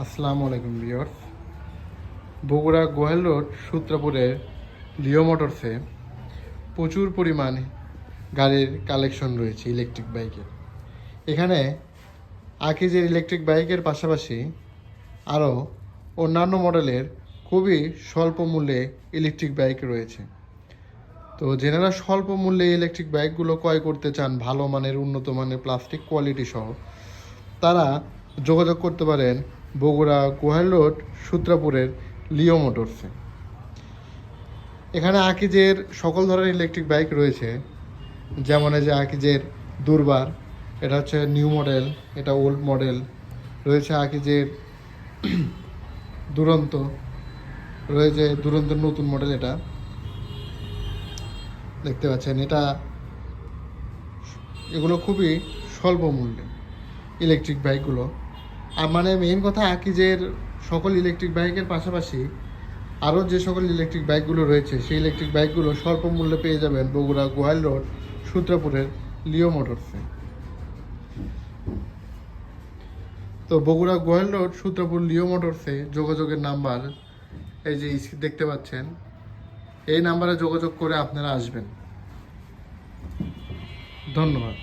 আসসালামু আলাইকুম viewers. Bogura Gohail road, সূত্রাপুরের লিও মোটরসে প্রচুর পরিমাণ গাড়ির কালেকশন রয়েছে ইলেকট্রিক বাইকের। এখানে আকিজের ইলেকট্রিক বাইকের পাশাপাশি আরও অন্যান্য মডেলের খুবই স্বল্প মূল্যে ইলেকট্রিক বাইক রয়েছে। তো যেনারা স্বল্প মূল্যে ইলেকট্রিক বাইকগুলো ক্রয় করতে চান, ভালো মানের, উন্নত মানের, প্লাস্টিক কোয়ালিটি সহ, তারা যোগাযোগ করতে পারেন বগুড়া গোহাইল রোড, সূত্রাপুরের লিও মোটরসে এখানে আকিজের সকল ধরনের ইলেকট্রিক বাইক রয়েছে, যেমন এই যে আকিজের দুর্বার, এটা হচ্ছে নিউ মডেল এটা ওল্ড মডেল রয়েছে আকিজের দুরন্ত, রয়েছে দুরন্তের নতুন মডেল এটা। দেখতে পাচ্ছেন, এটা এগুলো খুবই স্বল্প মূল্যে ইলেকট্রিক বাইকগুলো মানে মেইন কথা আকিজের সকল ইলেকট্রিক বাইকের পাশাপাশি আরও যে সকল ইলেকট্রিক বাইকগুলো রয়েছে, সেই ইলেকট্রিক বাইকগুলো স্বল্প মূল্যে পেয়ে যাবেন বগুড়া গোয়াল রোড সূত্রাপুরের লিও মোটরসে তো বগুড়া গোয়াল রোড সূত্রাপুর লিও মোটরসে যোগাযোগের নাম্বার, এই যে দেখতে পাচ্ছেন, এই নাম্বারে যোগাযোগ করে আপনারা আসবেন। ধন্যবাদ।